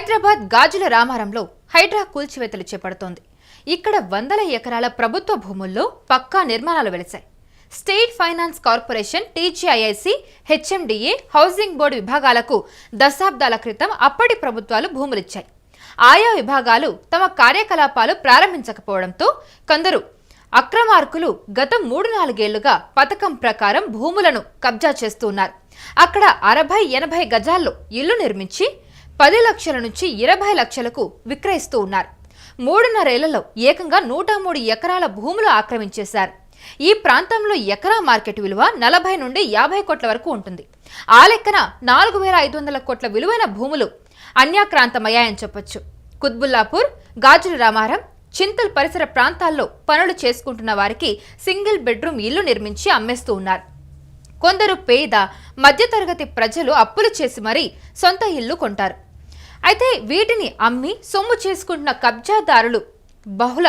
హైదరాబాద్ గాజుల రామారంలో హైడ్రా కూల్చివేతలు చేపడుతోంది. ఇక్కడ వందల ఎకరాల ప్రభుత్వ భూముల్లో పక్కా నిర్మాణాలు వెలిశాయి. State finance corporation TGIIC HMDA housing board విభాగాలకు దశాబ్దాల క్రితం అప్పటి ప్రభుత్వాలు భూములిచ్చాయి. ఆయా విభాగాలు తమ కార్యకలాపాలు ప్రారంభించకపోవడంతో కొందరు అక్రమార్కులు గత మూడు నాలుగేళ్ళుగా పథకం ప్రకారం భూములను కబ్జా చేస్తున్నారు. అక్కడ అరవై ఎనభై గజాల్లో ఇల్లు నిర్మించి పది లక్షల నుంచి ఇరవై లక్షలకు విక్రయిస్తూ ఉన్నారు. మూడున్నరేళ్ళలో ఏకంగా నూట మూడు ఎకరాల భూములు ఆక్రమించేశారు. ఈ ప్రాంతంలో ఎకరా మార్కెట్ విలువ నలభై నుండి యాభై కోట్ల వరకు ఉంటుంది. ఆ లెక్కన నాలుగు వేల ఐదు వందల కోట్ల విలువైన భూములు అన్యాక్రాంతమయ్యాయని చెప్పొచ్చు. కుత్బుల్లాపూర్ గాజుల రామారం చింతల్ పరిసర ప్రాంతాల్లో పనులు చేసుకుంటున్న వారికి సింగిల్ బెడ్రూమ్ ఇల్లు నిర్మించి అమ్మేస్తూ ఉన్నారు. కొందరు పేద మధ్యతరగతి ప్రజలు అప్పులు చేసి మరీ సొంత ఇల్లు కొంటారు. అయితే వీటిని అమ్మి సొమ్ము చేసుకుంటున్న కబ్జాదారులు బహుళ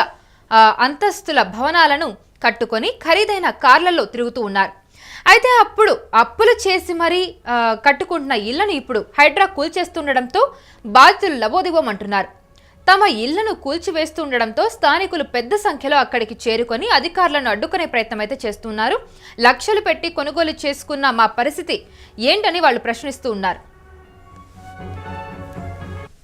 అంతస్తుల భవనాలను కట్టుకొని ఖరీదైన కార్లలో తిరుగుతూ ఉన్నారు. అయితే అప్పుడు అప్పులు చేసి మరీ కట్టుకుంటున్న ఇళ్ళను ఇప్పుడు హైడ్రా కూల్చేస్తుండడంతో బాధితులు లవోదివ్వమంటున్నారు తమ ఇళ్ళను కూల్చివేస్తుండడంతో స్థానికులు పెద్ద సంఖ్యలో అక్కడికి చేరుకొని అధికారులను అడ్డుకునే ప్రయత్నం అయితే చేస్తున్నారు. లక్షలు పెట్టి కొనుగోలు చేసుకున్న మా పరిస్థితి ఏంటని వాళ్ళు ప్రశ్నిస్తూ ఉన్నారు.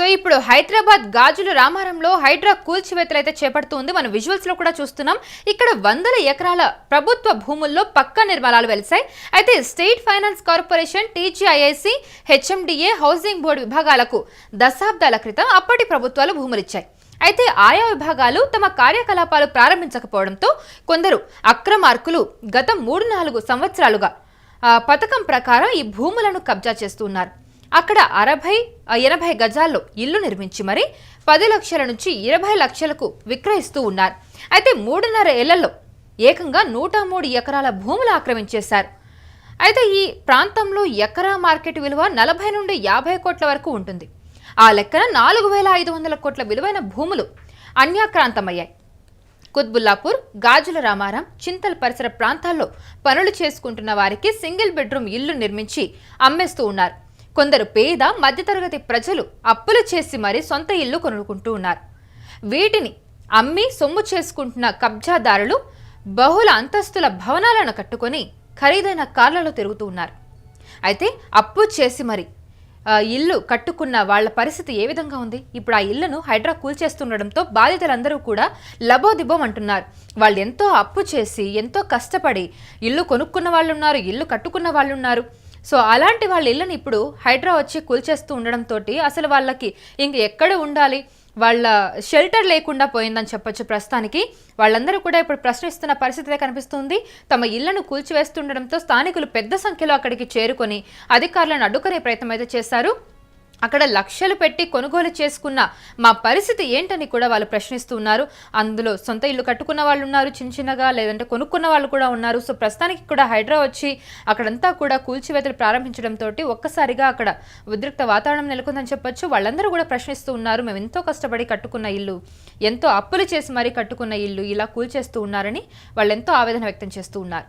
సో ఇప్పుడు హైదరాబాద్ గాజుల రామారంలో హైడ్రా కూల్చివేతలు అయితే చేపడుతుంది. మనం విజువల్స్లో కూడా చూస్తున్నాం. ఇక్కడ వందల ఎకరాల ప్రభుత్వ భూముల్లో పక్కా నిర్మాణాలు వెలిసాయి. అయితే state finance corporation TGIIC HMDA housing board విభాగాలకు దశాబ్దాల క్రితం అప్పటి ప్రభుత్వాలు భూములిచ్చాయి. అయితే ఆయా విభాగాలు తమ కార్యకలాపాలు ప్రారంభించకపోవడంతో కొందరు అక్రమార్కులు గత మూడు నాలుగు సంవత్సరాలుగా పథకం ప్రకారం ఈ భూములను కబ్జా చేస్తున్నారు అక్కడ అరవై ఎనభై గజాల్లో ఇల్లు నిర్మించి మరి పది లక్షల నుంచి ఇరవై లక్షలకు విక్రయిస్తూ ఉన్నారు. అయితే మూడున్నర ఏళ్ళలో ఏకంగా నూట మూడు ఎకరాల భూములు ఆక్రమించేశారు. అయితే ఈ ప్రాంతంలో ఎకరా మార్కెట్ విలువ నలభై నుండి యాభై కోట్ల వరకు ఉంటుంది. ఆ లెక్కన నాలుగు వేల ఐదు వందల కోట్ల విలువైన భూములు అన్యాక్రాంతమయ్యాయి. కుత్బుల్లాపూర్ గాజుల రామారం చింతల్ పరిసర ప్రాంతాల్లో పనులు చేసుకుంటున్న వారికి సింగిల్ బెడ్రూమ్ ఇల్లు నిర్మించి అమ్మేస్తూ ఉన్నారు. కొందరు పేద మధ్యతరగతి ప్రజలు అప్పులు చేసి మరీ సొంత ఇల్లు కొనుక్కుంటూ ఉన్నారు. వీటిని అమ్మి సొమ్ము చేసుకుంటున్న కబ్జాదారులు బహుళ అంతస్తుల భవనాలను కట్టుకొని ఖరీదైన కార్లలో తిరుగుతూ ఉన్నారు. అయితే అప్పు చేసి మరి ఇల్లు కట్టుకున్న వాళ్ళ పరిస్థితి ఏ విధంగా ఉంది? ఇప్పుడు ఆ ఇళ్ళను హైడ్రా కూల్చేస్తుండడంతో బాధితులందరూ కూడా లబోదిబోం అంటున్నారు. వాళ్ళు ఎంతో అప్పు చేసి ఎంతో కష్టపడి ఇల్లు కొనుక్కున్న వాళ్ళు ఉన్నారు ఇల్లు కట్టుకున్న వాళ్ళు ఉన్నారు సో అలాంటి వాళ్ళ ఇళ్ళని ఇప్పుడు హైడ్రా వచ్చి కూల్చేస్తూ ఉండడంతో అసలు వాళ్ళకి ఇంక ఎక్కడ ఉండాలి? వాళ్ళ షెల్టర్ లేకుండా పోయిందని చెప్పొచ్చు ప్రస్తుతానికి. వాళ్ళందరూ కూడా ఇప్పుడు ప్రశ్నిస్తున్న పరిస్థితి కనిపిస్తుంది. తమ ఇళ్ళను కూల్చివేస్తుండడంతో స్థానికులు పెద్ద సంఖ్యలో అక్కడికి చేరుకొని అధికారులను అడ్డుకునే ప్రయత్నం అయితే చేశారు. అక్కడ లక్షలు పెట్టి కొనుగోలు చేసుకున్న మా పరిస్థితి ఏంటని కూడా వాళ్ళు ప్రశ్నిస్తున్నారు అందులో సొంత ఇల్లు కట్టుకున్న వాళ్ళు ఉన్నారు చిన్న చిన్నగా లేదంటే కొనుక్కున్న వాళ్ళు కూడా ఉన్నారు. సో ప్రస్తుతానికి కూడా హైడ్రా వచ్చి అక్కడంతా కూడా కూల్చివేతలు ప్రారంభించడంతో ఒక్కసారిగా అక్కడ ఉద్రిక్త వాతావరణం నెలకొందని చెప్పొచ్చు. వాళ్ళందరూ కూడా ప్రశ్నిస్తూ ఉన్నారు. మేము ఎంతో కష్టపడి కట్టుకున్న ఇల్లు ఎంతో అప్పులు చేసి మరీ కట్టుకున్న ఇల్లు ఇలా కూల్చేస్తూ ఉన్నారని వాళ్ళు ఎంతో ఆవేదన వ్యక్తం చేస్తూ ఉన్నారు.